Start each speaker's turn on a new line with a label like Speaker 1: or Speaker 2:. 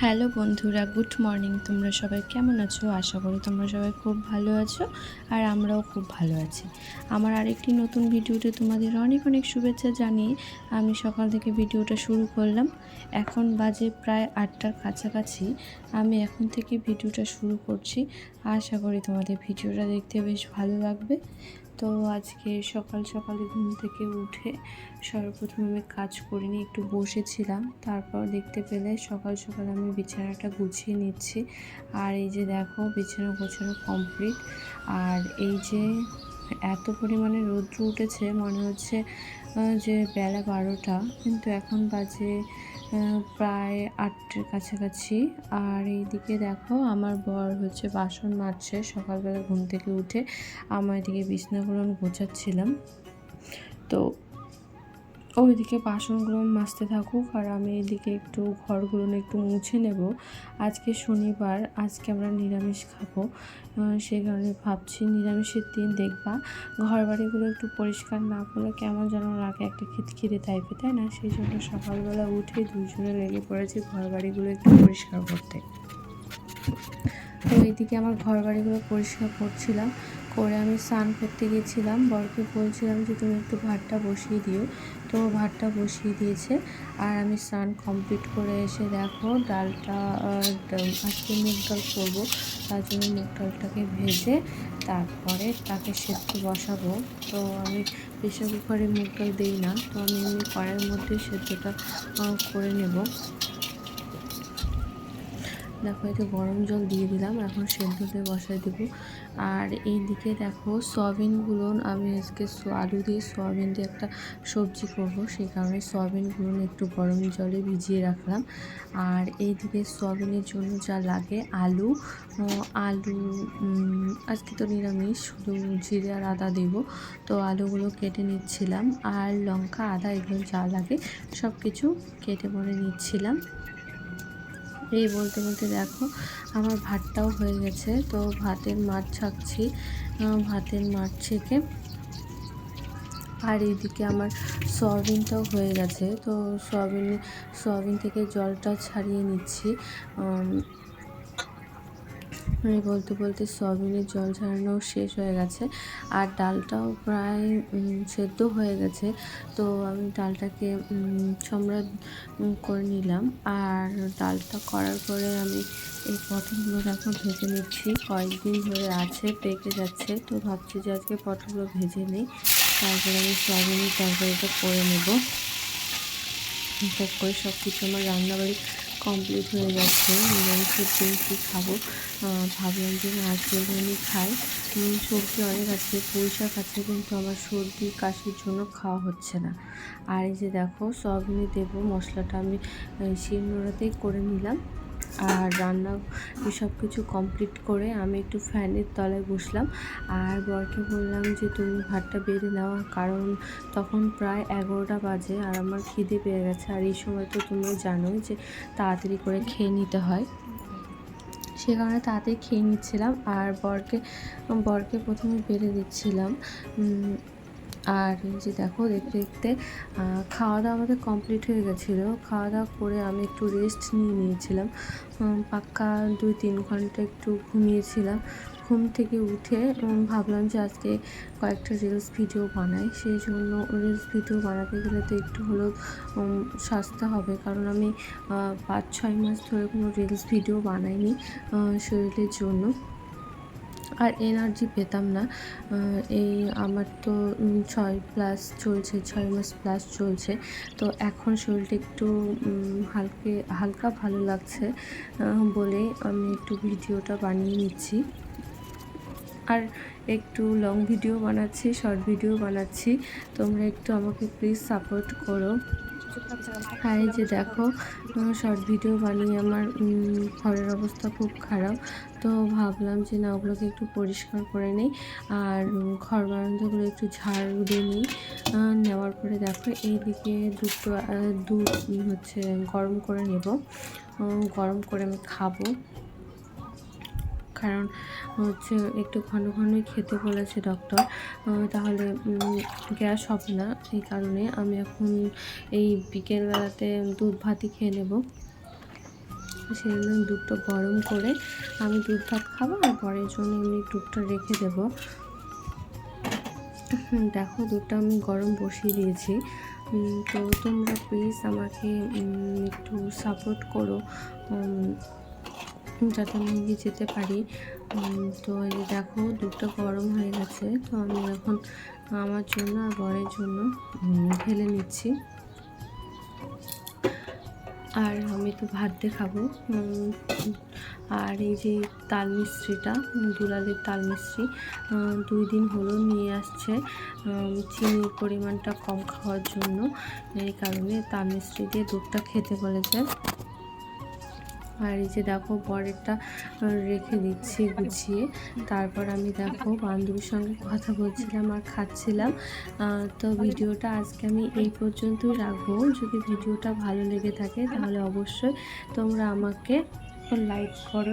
Speaker 1: Hello বন্ধুরা, good morning. তোমরা সবাই কেমন আছো? আশা করি তোমরা সবাই খুব ভালো আছো আর আমরাও খুব ভালো আছি। আমার আরেকটি নতুন ভিডিওতে তোমাদের অনেক অনেক শুভেচ্ছা জানিয়ে আমি সকাল থেকে ভিডিওটা শুরু করলাম। এখন বাজে প্রায় আটটার কাছাকাছি। আমি এখন থেকে ভিডিওটা শুরু করছি। আশা করি তোমাদের ভিডিওটা দেখতে বেশ ভালো লাগবে। তো আজকে সকাল সকালে ঘুম থেকে উঠে সর্বপ্রথম আমি কাজ করিনি একটু বসেছিলাম। তারপর দেখতে পেলে সকাল সকাল আমি বিছানাটা গুছিয়ে নিচ্ছি। আর এই যে দেখো, বিছানা গোছানো কমপ্লিট আর এই যে এত পরিমাণে রৌদ্র উঠেছে, মনে হচ্ছে যে বেলা বারোটা। কিন্তু এখন বাজে প্রায় আটটার কাছাকাছি। আর এইদিকে দেখো, আমার বর হচ্ছে বাসন মাজছে, সকালবেলা ঘুম থেকে উঠে। আমার এদিকে বিছনাগুলো গোছাচ্ছিলাম। তো ওইদিকে বাসনগুলো মাজতে থাকুক আর আমি এদিকে একটু ঘরগুলো একটু মুছে নেব। আজকে শনিবার, আজকে আমরা নিরামিষ খাব। সেই কারণে ভাবছি নিরামিষের দিন দেখবা। ঘর বাড়িগুলো একটু পরিষ্কার না করলে কেমন যেন লাগে একটা খিটখিটে টাইপের তাই না? সেই জন্য সকালবেলা উঠে দুজনে লেগে পড়েছি ঘর বাড়িগুলো একটু পরিষ্কার করতে। তো এইদিকে আমার ঘর বাড়িগুলো পরিষ্কার করছিলাম। করে আমি স্নান করতে গেছিলাম। বরকে বলছিলাম যে তুমি একটু ভাতটা বসিয়ে দিও। তো ভাতটা বসিয়ে দিয়েছে। আর আমি স্নান কমপ্লিট করে এসে দেখো ডালটা আজকে মুগ ডাল করব। তার জন্য মুগ ডালটাকে ভেজে তারপরে তাকে সেদ্ধ বসাবো। তো আমি প্রেশার কুকারে মুগ ডাল দিই না, তো আমি এমনি কড়াইয়ের মধ্যে সেদ্ধটা করে নেব। দেখো এতে গরম জল দিয়ে দিলাম, এখন সেদ্ধতে বসাই দেবো। আর এইদিকে দেখো সয়াবিনগুলো আমি আজকে আলু দিয়ে সয়াবিন দিয়ে একটা সবজি করব। সেই কারণে সয়াবিনগুলো একটু গরম জলে ভিজিয়ে রাখলাম। আর এইদিকে সয়াবিনের জন্য যা লাগে, আলু আলু আজকে তো নিরামিষ, শুধু জিরে আর আদা দেব। তো আলুগুলো কেটে নিচ্ছিলাম। আর লঙ্কা, আদা, এগুলো যা লাগে সব কিছু কেটে পরে নিচ্ছিলাম। এই বলতে বলতে দেখো, আমার ভাতটাও হয়ে গেছে। তো ভাতের মাছ ছাকছি ভাতের মাছ ছেঁকে। আর এইদিকে আমার সয়াবিনটাও হয়ে গেছে। তো সয়াবিন সয়াবিন থেকে জলটা ছাড়িয়ে নিচ্ছি। উম, বলতে বলতে সয়াবিনের জল ঝরানো শেষ হয়ে গেছে। আর ডালটাও প্রায় সেদ্ধ হয়ে গেছে। তো আমি ডালটাকে সম্রাট করে নিলাম। আর ডালটা করার পরে আমি এই পটলগুলো এখন ভেজে নিচ্ছি। কয়েকদিন ধরে আছে পেকে যাচ্ছে। তো ভাবছি যে আজকে পটলগুলো ভেজে নিই। তারপরে আমি সয়াবিনের তরকারিটা করে নেব। করে সব কিছু আমার রান্নাবাড়ি কমপ্লিট হয়ে যাচ্ছে নিরামিষের দিন কী খাব? ভাবলাম যে মাছ বেগুনি খাই। সবজি অনেক আছে, পুঁই শাক আছে, কিন্তু আমার সর্দি কাশির জন্য খাওয়া হচ্ছে না। আর এই যে দেখো সয়াবিনে দেবো, মশলাটা আমি শিলনোড়াতেই করে নিলাম। আর রান্না সব কিছু কমপ্লিট করে আমি একটু ফ্যানের তলায় বসলাম। আর বরকে বললাম যে, তুমি ভাতটা বেড়ে নাও। কারণ তখন প্রায় এগারোটা বাজে আর আমার খিদে পেয়ে গেছে। আর এই সময় তো তুমি জানোই যে, তাড়াতাড়ি করে খেয়ে নিতে হয়। সে কারণে তাড়াতাড়ি খেয়ে নিচ্ছিলাম। আর বরকে বরকে প্রথমে বেড়ে দিচ্ছিলাম। আর যে দেখো, দেখতে দেখতে খাওয়া দাওয়া আমাদের কমপ্লিট হয়ে গেছিল। খাওয়া দাওয়া করে আমি একটু রেস্ট নিয়ে নিয়েছিলাম। পাক্কা দুই তিন ঘণ্টা একটু ঘুমিয়েছিলাম। ঘুম থেকে উঠে ভাবলাম যে আজকে কয়েকটা রিলস ভিডিও বানাই। সেই জন্য রিলস ভিডিও বানাতে গেলে তো একটু হলেও সাজতে হবে। কারণ আমি পাঁচ ছয় মাস ধরে কোনো রিলস ভিডিও বানাইনি শরীরের জন্য। আর এনার্জি পেতাম না। এই আমার তো ছয় প্লাস চলছে, ছয় মাস প্লাস চলছে। তো এখন শরীরটা একটু হালকে, হালকা ভালো লাগছে বলে আমি একটু ভিডিওটা বানিয়ে নিচ্ছি। আর একটু লং ভিডিও বানাচ্ছি শর্ট ভিডিও বানাচ্ছি। তোমরা একটু আমাকে প্লিজ সাপোর্ট করো। আর এই যে দেখো শর্ট ভিডিও বানিয়ে আমার ঘরের অবস্থা খুব খারাপ। তো ভাবলাম যে না, ওগুলোকে একটু পরিষ্কার করে নিই আর ঘর বারান্দাগুলো একটু ঝাড় দিয়ে নিই। নেওয়ার পরে দেখো, এইদিকে দুটো দুধ হচ্ছে গরম করে নেব। গরম করে আমি খাব। কারণ হচ্ছে একটু ঘন ঘনই খেতে বলেছে ডক্টর তাহলে গ্যাস হবে না। এই কারণে আমি এখন এই বিকেলবেলাতে দুধ ভাতই খেয়ে নেব। সেই জন্য দুধটা গরম করে আমি দুধ ভাত খাব আর পরের জন্য এমনি দুধটা রেখে দেবো। দেখো দুধটা আমি গরম বসিয়ে দিয়েছি। তো তোমরা প্লিজ আমাকে একটু সাপোর্ট করো। যাতে আমি যেতে পারি তো এই দেখো দুধটা গরম হয়ে গেছে, তো আমি এখন আমার জন্য আর বরের জন্য ঢেলে নিচ্ছি। আর আমি তো ভাত দিয়ে খাব আর এই যে তাল মিস্ত্রিটা দুলালের তাল মিস্ত্রি দুই দিন হলো নিয়ে আসছে চিনির পরিমাণটা কম খাওয়ার জন্য, এই কারণে তাল মিস্ত্রি দিয়ে দুধটা খেতে বলেছে। আর এই যে দেখো পরেরটা রেখে দিচ্ছি গুছিয়ে। তারপর আমি দেখো বান্ধবীর সঙ্গে কথা বলছিলাম আর খাচ্ছিলাম। তো ভিডিওটা আজকে আমি এই পর্যন্তই রাখব। যদি ভিডিওটা ভালো লেগে থাকে তাহলে অবশ্যই তোমরা আমাকে লাইক করো।